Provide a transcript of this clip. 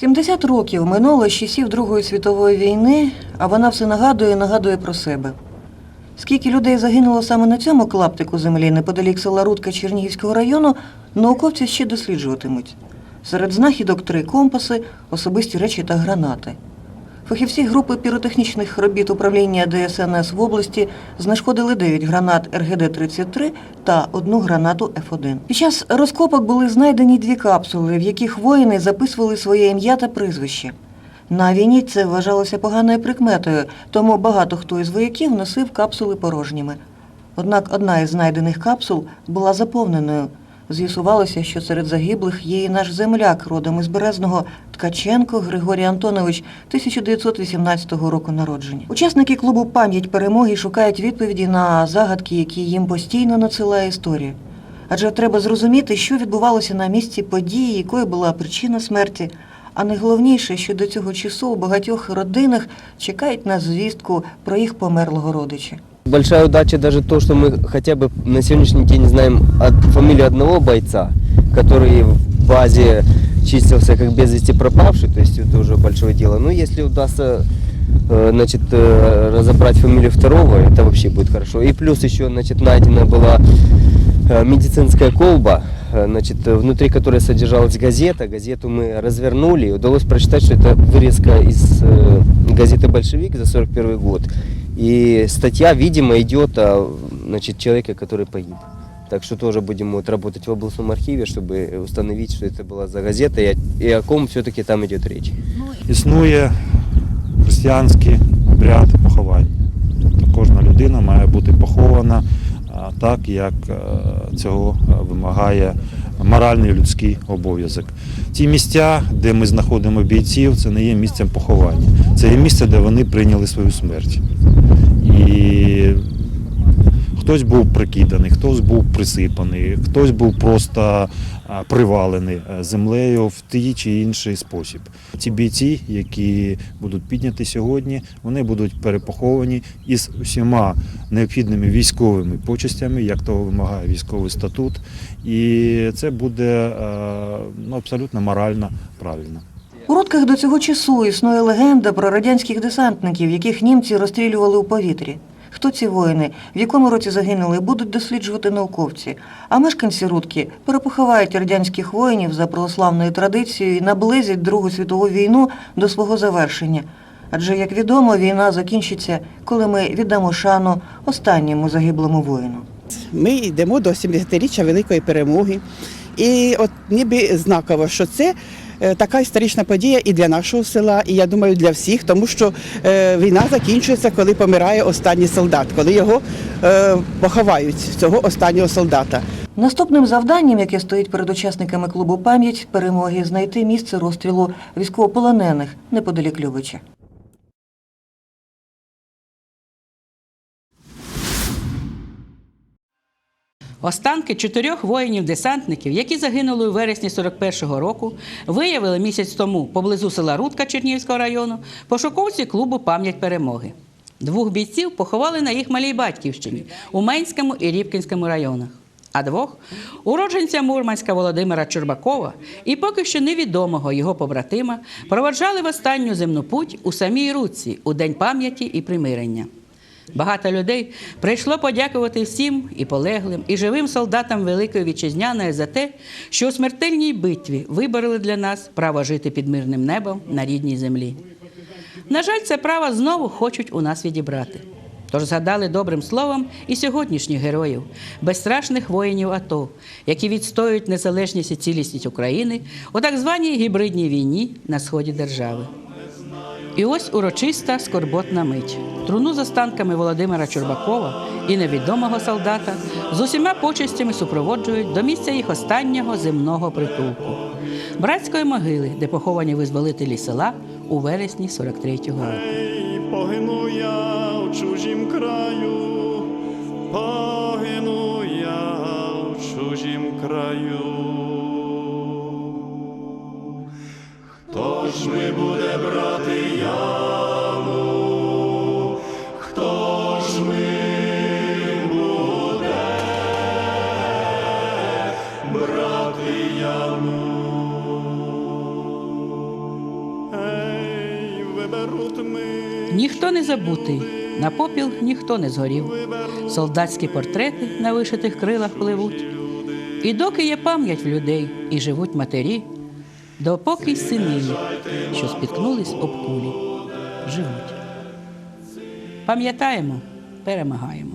70 років минуло з часів Другої світової війни, а вона все нагадує і нагадує про себе. Скільки людей загинуло саме на цьому клаптику землі неподалік села Рудка Чернігівського району, науковці ще досліджуватимуть. Серед знахідок три компаси, особисті речі та гранати. Фахівці групи піротехнічних робіт управління ДСНС в області знешкодили 9 гранат РГД-33 та одну гранату Ф1. Під час розкопок були знайдені дві капсули, в яких воїни записували своє ім'я та прізвище. На війні це вважалося поганою прикметою, тому багато хто із вояків носив капсули порожніми. Однак одна із знайдених капсул була заповненою. З'ясувалося, що серед загиблих є і наш земляк, родом із Березного Ткаченко Григорій Антонович 1918 року народження. Учасники клубу Пам'ять перемоги шукають відповіді на загадки, які їм постійно надсилає історія. Адже треба зрозуміти, що відбувалося на місці події, якою була причина смерті. А найголовніше, що до цього часу у багатьох родинах чекають на звістку про їх померлого родича. Большая удача даже то, что мы хотя бы на сегодняшний день знаем от фамилию одного бойца, который в базе числился как без вести пропавший, то есть это уже большое дело. Но если удастся э, значит, э, разобрать фамилию второго, это вообще будет хорошо. И плюс еще значит, найдена была э, медицинская колба, значит, внутри которой содержалась газета. Газету мы развернули, и удалось прочитать, что это вырезка из газеты «Большевик» за 41 год. И статья, видимо, идет о значит, человеке, который погиб. Так что тоже будем вот работать в областном архиве, чтобы установить, что это была за газета и о, и о ком все-таки там идет речь. Існує християнський обряд поховання. Тобто кожна людина має бути похована а, так, як е, цього е, вимагає моральний людський обов'язок. Ті місця, де ми знаходимо бійців, це не є місцем поховання. Це є місце, де вони прийняли свою смерть. І хтось був прикиданий, хтось був присипаний, хтось був просто привалений е, землею в тій чи інший спосіб. Ці бійці, які будуть підняті сьогодні, вони будуть перепоховані із усіма необхідними військовими почестями, як того вимагає військовий статут. І це буде е, ну, абсолютно морально правильно. У Рудках до цього часу існує легенда про радянських десантників, яких німці розстрілювали у повітрі. Хто ці воїни, в якому році загинули, будуть досліджувати науковці. А мешканці Рудки перепоховають радянських воїнів за православною традицією і наблизять Другу світову війну до свого завершення. Адже, як відомо, війна закінчиться, коли ми віддамо шану останньому загиблому воїну. Ми йдемо до 70-річчя великої перемоги. І от ніби знаково, що це така історична подія і для нашого села, і я думаю, для всіх, тому що е, війна закінчується, коли помирає останній солдат, коли його е, поховають, цього останнього солдата. Наступним завданням, яке стоїть перед учасниками клубу пам'ять перемоги, знайти місце розстрілу військовополонених неподалік Любича. Останки чотирьох воїнів-десантників, які загинули у вересні 41-го року, виявили місяць тому поблизу села Рудка Чернігівського району пошуковці клубу Пам'ять перемоги. Двох бійців поховали на їх малій батьківщині у Менському і Рібкінському районах. А двох уродженця Мурманська Володимира Чурбакова і поки що невідомого його побратима проводжали в останню земну путь у самій Рудці у День пам'яті і примирення. Багато людей прийшло подякувати всім і полеглим, і живим солдатам Великої Вітчизняної за те, що у смертельній битві вибороли для нас право жити під мирним небом на рідній землі. На жаль, це право знову хочуть у нас відібрати. Тож згадали добрим словом і сьогоднішніх героїв, безстрашних воїнів АТО, які відстоюють незалежність і цілісність України у так званій гібридній війні на сході держави. І ось урочиста скорботна мить. Труну з останками Володимира Чурбакова і невідомого солдата з усіма почестями супроводжують до місця їх останнього земного притулку братської могили, де поховані визволителі села у вересні 43-го року. Погину я у чужім краю, погину я у чужім краю. ми буде брати яву? Хто ж ми буде брати яву? Ей, виберуть ми. Ніхто не забутий, на попіл ніхто не згорів. Солдатські портрети на вишитих крилах пливуть. І доки є пам'ять в людей, і живуть матері допоки й сини, що спіткнулись об кулі, живуть. Пам'ятаємо, перемагаємо.